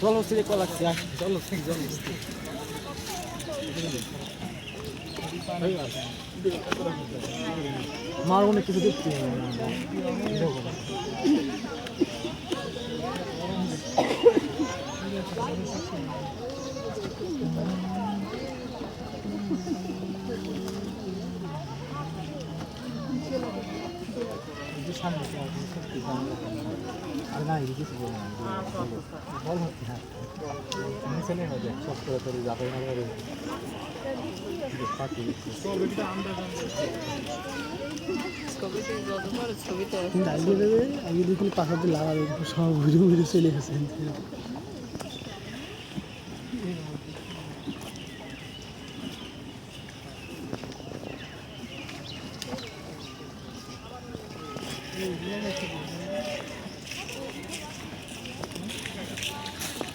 চলো সিরে কলা খাই চলো চলো আমার অনেক কিছু দেখতে আর না দেখলে পাশাপাশি লাগাবে সব ঘুরে ঘুরে চলে গেছে। อยู่ในตัว